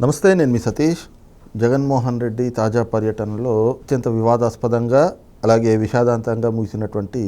నమస్తే నేను మీ సతీష్. జగన్మోహన్ రెడ్డి తాజా పర్యటనలో అత్యంత వివాదాస్పదంగా అలాగే విషాదాంతంగా ముగిసినటువంటి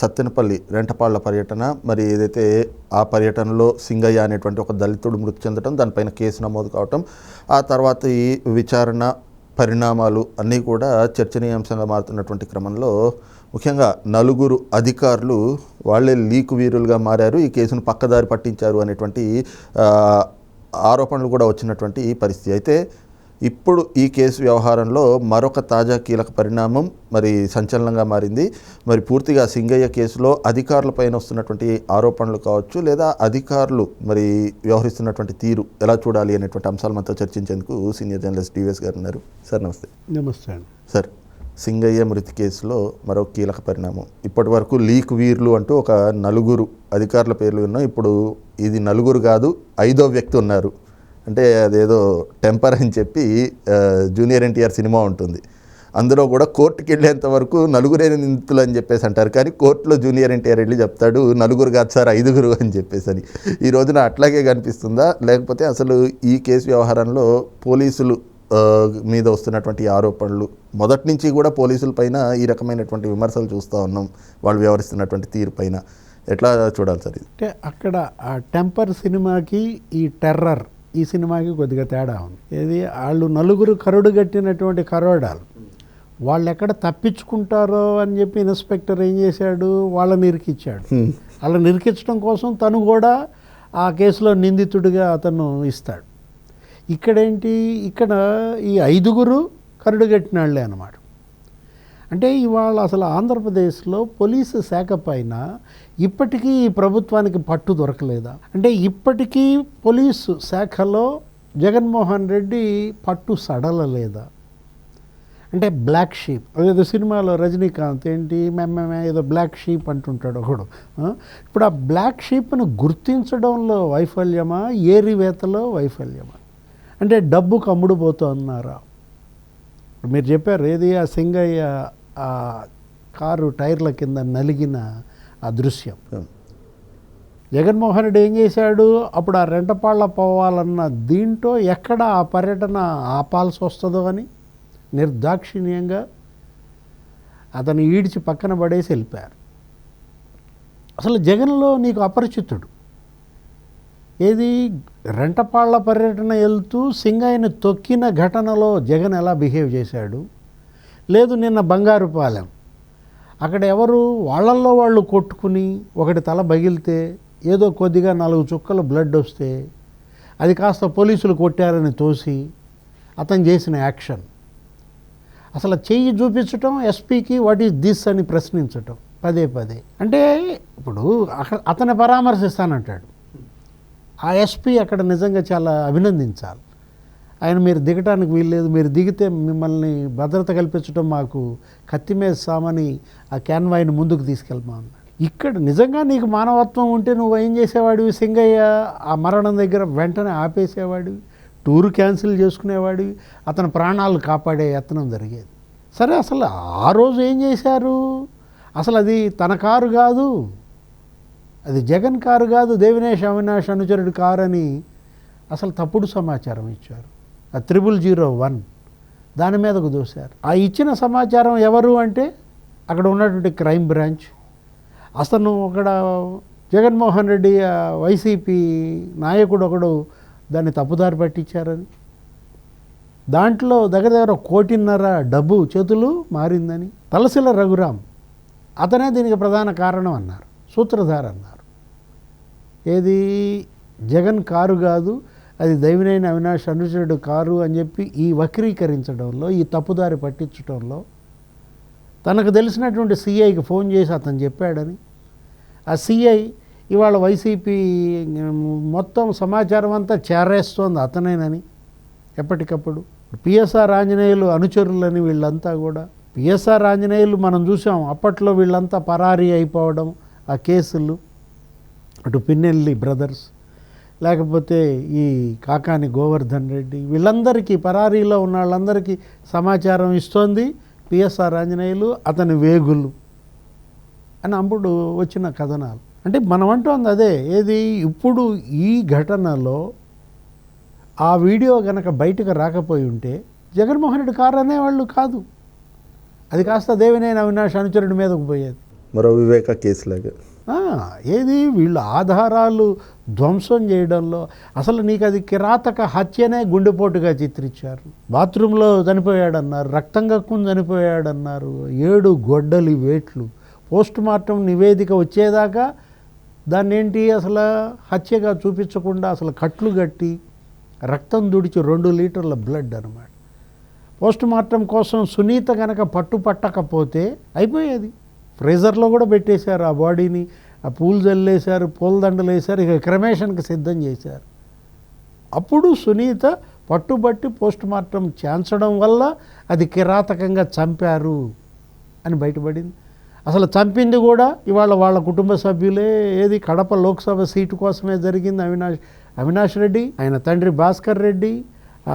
సత్తెనపల్లి రెంటపాళ్ళ పర్యటన మరి ఏదైతే ఆ పర్యటనలో సింగయ్య అనేటువంటి ఒక దళితుడు మృతి చెందడం దానిపైన కేసు నమోదు కావటం ఆ తర్వాత ఈ విచారణ పరిణామాలు అన్నీ కూడా చర్చనీయాంశంగా మారుతున్నటువంటి క్రమంలో ముఖ్యంగా నలుగురు అధికారులు వాళ్ళే లీకు వీరులుగా మారారు ఈ కేసును పక్కదారి పట్టించారు అనేటువంటి ఆరోపణలు కూడా వచ్చినటువంటి పరిస్థితి. అయితే ఇప్పుడు ఈ కేసు వ్యవహారంలో మరొక తాజా కీలక పరిణామం మరి సంచలనంగా మారింది. మరి పూర్తిగా సింగయ్య కేసులో అధికారులపైన వస్తున్నటువంటి ఆరోపణలు కావచ్చు లేదా అధికారులు మరి వ్యవహరిస్తున్నటువంటి తీరు ఎలా చూడాలి అనేటువంటి అంశాలు మనతో చర్చించేందుకు సీనియర్ జర్నలిస్ట్ డివిఎస్ గారు ఉన్నారు. సార్ నమస్తే. నమస్తే అండి. సార్ సింగయ్య మృతి కేసులో మరో కీలక పరిణామం. ఇప్పటి వరకు లీక్ వీర్లు అంటూ ఒక నలుగురు అధికారుల పేర్లు విన్నాం ఇప్పుడు ఇది నలుగురు కాదు ఐదో వ్యక్తి ఉన్నారు. అంటే అదేదో టెంపర్ అని చెప్పి జూనియర్ ఎన్టీఆర్ సినిమా ఉంటుంది. అందులో కూడా కోర్టుకి వెళ్ళేంత వరకు నలుగురే నిందితులు అని చెప్పేసి అంటారు. కానీ కోర్టులో జూనియర్ ఎన్టీఆర్ వెళ్ళి చెప్తాడు నలుగురు కాదు సార్ ఐదుగురు అని చెప్పేసి అని. ఈ రోజున అట్లాగే కనిపిస్తుందా? లేకపోతే అసలు ఈ కేసు వ్యవహారంలో పోలీసులు మీద వస్తున్నటువంటి ఆరోపణలు. మొదటి నుంచి కూడా పోలీసుల పైన ఈ రకమైనటువంటి విమర్శలు చూస్తూ ఉన్నాం. వాళ్ళు వ్యవహరిస్తున్నటువంటి తీరు పైన. ఎట్లా చూడాలి సార్ ఇది? అంటే అక్కడ ఆ టెంపర్ సినిమాకి ఈ టెర్రర్ ఈ సినిమాకి కొద్దిగా తేడా ఉంది. ఏది? వాళ్ళు నలుగురు కరుడు కట్టినటువంటి కరోడాలు. వాళ్ళు ఎక్కడ తప్పించుకుంటారో అని చెప్పి ఇన్స్పెక్టర్ ఏం చేశాడు? వాళ్ళని ఇరికిచ్చాడు వాళ్ళని ఇరికించడం కోసం తను కూడా ఆ కేసులో నిందితుడిగా అతను ఇస్తాడు. ఇక్కడేంటి? ఇక్కడ ఈ ఐదుగురు కరుడుగట్టిన వాళ్ళే అనమాట అంటే ఇవాళ అసలు ఆంధ్రప్రదేశ్లో పోలీసు శాఖ పైన ఇప్పటికీ ఈ ప్రభుత్వానికి పట్టు దొరకలేదా? అంటే ఇప్పటికీ పోలీసు శాఖలో జగన్మోహన్ రెడ్డి పట్టు సడలలేదా? అంటే బ్లాక్ షీప్. అదేదో సినిమాలో రజనీకాంత్ ఏంటి మేమే ఏదో బ్లాక్ షీప్ అంటుంటాడు ఒకడు. ఇప్పుడు ఆ బ్లాక్ షీప్ను గుర్తించడంలో వైఫల్యమా? ఏరివేతలో వైఫల్యమా? అంటే డబ్బుకు అమ్ముడుపోతున్నారా మీరు చెప్పారు ఏది ఆ సింగయ్య ఆ కారు టైర్ల కింద నలిగిన ఆ దృశ్యం. జగన్మోహన్ రెడ్డి ఏం చేశాడు? అప్పుడు ఆ రెంటపాళ్ళ పోవాలన్న దీంట్లో ఎక్కడ ఆ పర్యటన ఆపాల్సి వస్తుందో అని నిర్దాక్షిణ్యంగా అతను ఈడ్చి పక్కన పడేసి వెళ్ళిపోయారు. అసలు జగన్లో నీకు అపరిచితుడు. ఏది? రెంటపాళ్ళ పర్యటన వెళ్తూ సింగయ్యని తొక్కిన ఘటనలో జగన్ ఎలా బిహేవ్ చేశాడు? లేదు నిన్న బంగారుపాలెం అక్కడ ఎవరు? వాళ్ళల్లో వాళ్ళు కొట్టుకుని ఒకటి తల బగిలితే ఏదో కొద్దిగా నాలుగు చుక్కలు బ్లడ్ వస్తే అది కాస్త పోలీసులు కొట్టారని తోసి అతను చేసిన యాక్షన్. అసలు చెయ్యి చూపించటం ఎస్పీకి వాట్ ఈస్ దిస్ అని ప్రశ్నించటం పదే పదే. అంటే ఇప్పుడు అక్కడ అతని పరామర్శిస్తానంటాడు. ఆ ఎస్పీ అక్కడ నిజంగా చాలా అభినందించాలి. ఆయన మీరు దిగటానికి వీల్లేదు మీరు దిగితే మిమ్మల్ని భద్రత కల్పించడం మాకు కత్తి మీద సామని ఆ క్యాన్వాయిని ముందుకు తీసుకెళ్ళమా ఇక్కడ నిజంగా నీకు మానవత్వం ఉంటే నువ్వు ఏం చేసేవాడివి సింగయ్య? ఆ మరణం దగ్గర వెంటనే ఆపేసేవాడివి టూర్ క్యాన్సిల్ చేసుకునేవాడివి అతని ప్రాణాలు కాపాడే యత్నం జరిగేది. సరే అసలు ఆ రోజు ఏం చేశారు? అసలు అది తన కారు కాదు. అది జగన్ కారు కాదు దేవినేష్ అవినాష్ అనుచరుడి కారు అని అసలు తప్పుడు సమాచారం ఇచ్చారు. ఆ త్రిబుల్ జీరో వన్ దాని మీదకు దూశారు. ఆ ఇచ్చిన సమాచారం ఎవరు అంటే అక్కడ ఉన్నటువంటి క్రైమ్ బ్రాంచ్. అతను అక్కడ జగన్మోహన్ రెడ్డి వైసీపీ నాయకుడు ఒకడు దాన్ని తప్పుదారి పట్టించారని దాంట్లో దగ్గర దగ్గర కోటిన్నర డబ్బు చేతులు మారిందని. తలసిల రఘురాం అతనే దీనికి ప్రధాన కారణం అన్నారు. సూత్రధార అన్నారు ఏది? జగన్ కారు కాదు అది దైవనైన అవినాష్ అనుచరుడు కారు అని చెప్పి ఈ వక్రీకరించడంలో ఈ తప్పుదారి పట్టించడంలో తనకు తెలిసినటువంటి సిఐకి ఫోన్ చేసి అతను చెప్పాడని. ఆ సిఐ ఇవాళ వైసీపీ మొత్తం సమాచారం అంతా చేరేస్తోంది అతనేనని ఎప్పటికప్పుడు. పిఎస్ఆర్ ఆంజనేయులు అనుచరులని వీళ్ళంతా కూడా పిఎస్ఆర్ ఆంజనేయులు మనం చూసాం అప్పట్లో వీళ్ళంతా పరారీ అయిపోవడం ఆ కేసులు. అటు పిన్నెల్లి బ్రదర్స్ లేకపోతే ఈ కాకాని గోవర్ధన్ రెడ్డి వీళ్ళందరికీ పరారీలో ఉన్న వాళ్ళందరికీ సమాచారం ఇస్తోంది పిఎస్ఆర్ ఆంజనేయులు అతని వేగులు అని అప్పుడు వచ్చిన కథనాలు. అంటే మనం అంటోంది అదే ఏది ఇప్పుడు ఈ ఘటనలో ఆ వీడియో గనక బయటకు రాకపోయి ఉంటే జగన్మోహన్ రెడ్డి కారు అనేవాళ్ళు కాదు. అది కాస్త దేవినేని అవినాష్ అనుచరుడి మీదకు పోయేది. మరో వివేక కేసులాగా. ఏది? వీళ్ళు ఆధారాలు ధ్వంసం చేయడంలో. అసలు నీకు అది కిరాతక హత్యనే గుండెపోటుగా చిత్రించారు. బాత్రూంలో చనిపోయాడన్నారు రక్తం కక్కుని చనిపోయాడన్నారు ఏడు గొడ్డలి వేట్లు. పోస్ట్ మార్టం నివేదిక వచ్చేదాకా దాన్ని ఏంటి అసలు హత్యగా చూపించకుండా అసలు కట్లు కట్టి రక్తం దుడిచి రెండు లీటర్ల బ్లడ్ అనమాట పోస్ట్ మార్టం కోసం సునీత కనుక పట్టు పట్టకపోతే అయిపోయేది. ఫ్రీజర్లో కూడా పెట్టేశారు ఆ బాడీని. ఆ పూలు జల్లేశారు పూలదండలు వేశారు ఇక క్రమేషన్కి సిద్ధం చేశారు. అప్పుడు సునీత పట్టుబట్టి పోస్ట్ మార్టం చేయించడం వల్ల అది కిరాతకంగా చంపారు అని బయటపడింది. అసలు చంపింది కూడా ఇవాళ వాళ్ళ కుటుంబ సభ్యులే ఏది కడప లోక్సభ సీటు కోసమే జరిగింది అవినాష్ అవినాష్ రెడ్డి ఆయన తండ్రి భాస్కర్ రెడ్డి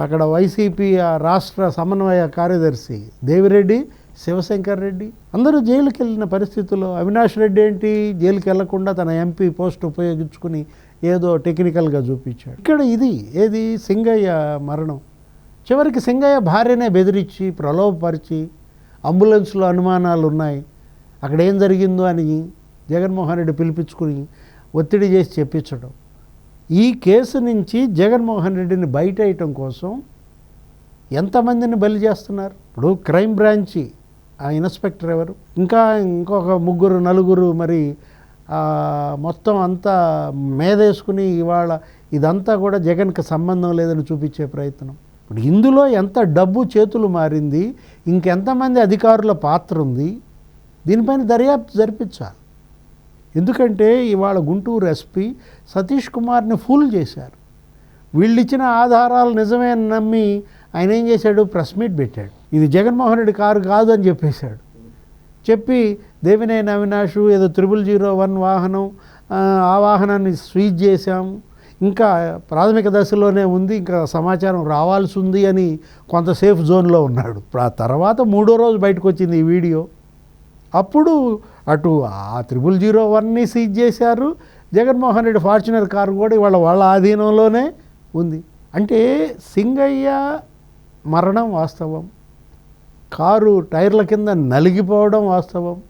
అక్కడ వైసీపీ రాష్ట్ర సమన్వయ కార్యదర్శి దేవిరెడ్డి శివశంకర్ రెడ్డి. అందరూ జైలుకి వెళ్ళిన పరిస్థితుల్లో అవినాష్ రెడ్డి ఏంటి? జైలుకి వెళ్ళకుండా తన ఎంపీ పోస్ట్ ఉపయోగించుకుని ఏదో టెక్నికల్గా చూపించాడు. ఇక్కడ ఇది ఏది? సింగయ్య మరణం. చివరికి సింగయ్య భార్యనే బెదిరించి ప్రలోభపరిచి అంబులెన్స్లో అనుమానాలు ఉన్నాయి. అక్కడ ఏం జరిగిందో అని జగన్మోహన్ రెడ్డి పిలిపించుకుని ఒత్తిడి చేసి చెప్పించడం. ఈ కేసు నుంచి జగన్మోహన్ రెడ్డిని బయట వేయటం కోసం ఎంతమందిని బలి చేస్తున్నారు? ఇప్పుడు క్రైమ్ బ్రాంచి ఆ ఇన్స్పెక్టర్ ఎవరు? ఇంకా ఇంకొక ముగ్గురు నలుగురు మరి మొత్తం అంతా మేదేసుకుని ఇవాళ ఇదంతా కూడా జగన్కి సంబంధం లేదని చూపించే ప్రయత్నం. ఇప్పుడు ఇందులో ఎంత డబ్బు చేతులు మారింది ఇంకెంతమంది అధికారుల పాత్ర ఉంది దీనిపైన దర్యాప్తు జరిపించాలి. ఎందుకంటే ఇవాళ గుంటూరు ఎస్పీ సతీష్ కుమార్ని ఫూల్ చేశారు. వీళ్ళు ఇచ్చిన ఆధారాలు నిజమే నమ్మి ఆయన ఏం చేశాడు? ప్రెస్ మీట్ పెట్టాడు. ఇది జగన్మోహన్ రెడ్డి కారు కాదు అని చెప్పేశాడు. చెప్పి దేవినేని అవినాష్ ఏదో త్రిబుల్ జీరో వన్ వాహనం ఆ, వాహనాన్ని స్వీజ్ చేశాము ఇంకా ప్రాథమిక దశలోనే ఉంది ఇంకా సమాచారం రావాల్సి ఉంది అని కొంత సేఫ్ జోన్లో ఉన్నాడు. ఆ తర్వాత మూడో రోజు బయటకు వచ్చింది ఈ వీడియో. అప్పుడు అటు ఆ త్రిబుల్ జీరో వన్ని సీజ్ చేశారు. జగన్మోహన్ రెడ్డి ఫార్చునర్ కారు కూడా ఇవాళ వాళ్ళ ఆధీనంలోనే ఉంది. అంటే సింగయ్య మరణం వాస్తవం. కారు టైర్ల కింద నలిగిపోవడం వాస్తవం.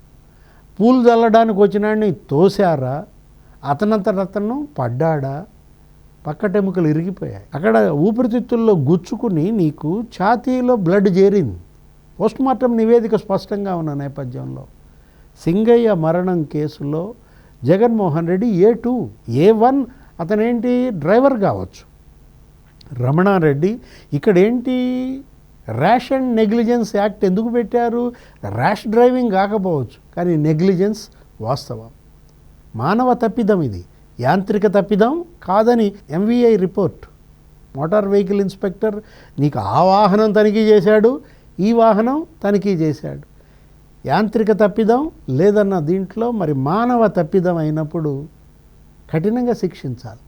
పూలు చల్లడానికి వచ్చినాడిని తోశారా? అతనంతట అతను పడ్డాడా? పక్కటెముకలు ఇరిగిపోయాయి. అక్కడ ఊపిరితిత్తుల్లో గుచ్చుకుని నీకు ఛాతీలో బ్లడ్ చేరింది. పోస్ట్మార్టం నివేదిక స్పష్టంగా ఉన్న నేపథ్యంలో సింగయ్య మరణం కేసులో Jaganmohan Reddy A two A one అతనేంటి driver కావచ్చు? రమణారెడ్డి ఇక్కడ ఏంటి ర్యాష్ అండ్ నెగ్లిజెన్స్ యాక్ట్ ఎందుకు పెట్టారు? ర్యాష్ డ్రైవింగ్ కాకపోవచ్చు కానీ నెగ్లిజెన్స్ వాస్తవం. మానవ తప్పిదం ఇది. యాంత్రిక తప్పిదం కాదని MVI report motor vehicle inspector నీకు ఆ వాహనం తనిఖీ చేశాడు ఈ వాహనం తనిఖీ చేశాడు. యాంత్రిక తప్పిదం లేదన్న దీంట్లో మరి మానవ తప్పిదం అయినప్పుడు కఠినంగా శిక్షించాలి.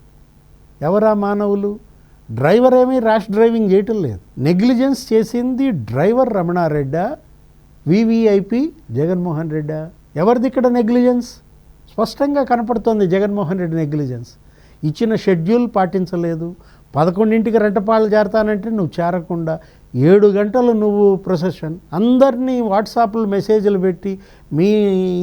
ఎవరా మానవులు? డ్రైవర్ ఏమీ ర్యాష్ డ్రైవింగ్ చేయటం లేదు. నెగ్లిజెన్స్ చేసింది డ్రైవర్ రమణారెడ్డా వివిఐపి జగన్మోహన్ రెడ్డా. ఎవరిది ఇక్కడ నెగ్లిజెన్స్? స్పష్టంగా కనపడుతోంది జగన్మోహన్ రెడ్డి నెగ్లిజెన్స్. ఇచ్చిన షెడ్యూల్ పాటించలేదు. పదకొండింటికి రెంటపాళ్ళు చేరతానంటే నువ్వు చేరకుండా ఏడు గంటలు నువ్వు ప్రొసెషన్. అందరినీ వాట్సాప్లో మెసేజ్లు పెట్టి మీ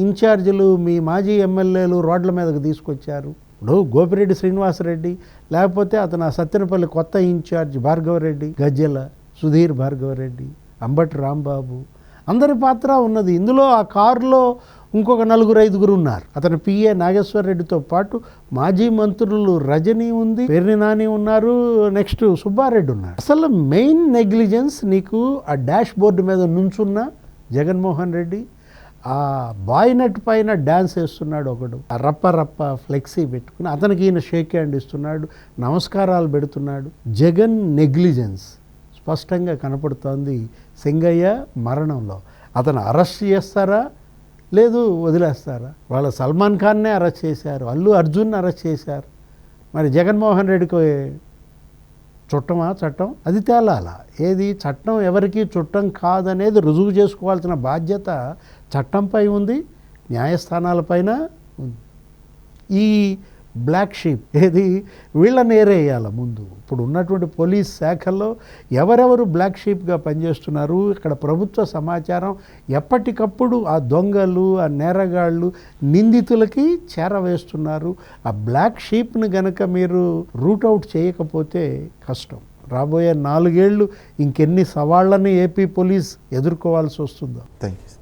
ఇన్ఛార్జీలు మీ మాజీ ఎమ్మెల్యేలు రోడ్ల మీదకు తీసుకొచ్చారు. ఇప్పుడు గోపిరెడ్డి శ్రీనివాసరెడ్డి లేకపోతే అతను ఆ కొత్త ఇన్ఛార్జ్ భార్గవరెడ్డి గజ్జెల సుధీర్ భార్గవరెడ్డి అంబటి రాంబాబు అందరి పాత్ర ఉన్నది. ఇందులో ఆ కారులో ఇంకొక నలుగురు ఐదుగురు ఉన్నారు. అతను పిఏ నాగేశ్వర రెడ్డితో పాటు మాజీ మంత్రులు రజనీ ఉంది పేర్ని నాని ఉన్నారు నెక్స్ట్ సుబ్బారెడ్డి ఉన్నారు. అసలు మెయిన్ నెగ్లిజెన్స్ నీకు ఆ డాష్ బోర్డు మీద నుంచున్న జగన్మోహన్ రెడ్డి ఆ బాయినట్ పైన డ్యాన్స్ వేస్తున్నాడు ఒకడు. ఆ రప్ప రప్ప ఫ్లెక్సీ పెట్టుకుని అతనికి ఈయన షేక్ హ్యాండ్ ఇస్తున్నాడు నమస్కారాలు పెడుతున్నాడు. జగన్ నెగ్లిజెన్స్ స్పష్టంగా కనపడుతోంది సింగయ్య మరణంలో. అతను అరెస్ట్ చేస్తారా? లేదు వదిలేస్తారా? వాళ్ళ సల్మాన్ ఖాన్నే అరెస్ట్ చేశారు అల్లు అర్జున్ అరెస్ట్ చేశారు. మరి జగన్మోహన్ రెడ్డికి చుట్టమా చట్టం? అది తేలాల. ఏది చట్టం ఎవరికి చుట్టం కాదనేది రుజువు చేసుకోవాల్సిన బాధ్యత చట్టంపై ఉంది న్యాయస్థానాలపైన ఉంది. ఈ బ్లాక్ షీప్. ఏది? వీళ్ళని ఏరేయాల ముందు. ఇప్పుడు ఉన్నటువంటి పోలీస్ శాఖల్లో ఎవరెవరు బ్లాక్ షీప్గా పనిచేస్తున్నారు? ఇక్కడ ప్రభుత్వ సమాచారం ఎప్పటికప్పుడు ఆ దొంగలు ఆ నేరగాళ్ళు నిందితులకి చేరవేస్తున్నారు. ఆ బ్లాక్ షీప్ని గనక మీరు రూట్అవుట్ చేయకపోతే కష్టం. రాబోయే నాలుగేళ్ళు ఇంకెన్ని సవాళ్ళని ఏపీ పోలీస్ ఎదుర్కోవాల్సి వస్తుందో. Thank you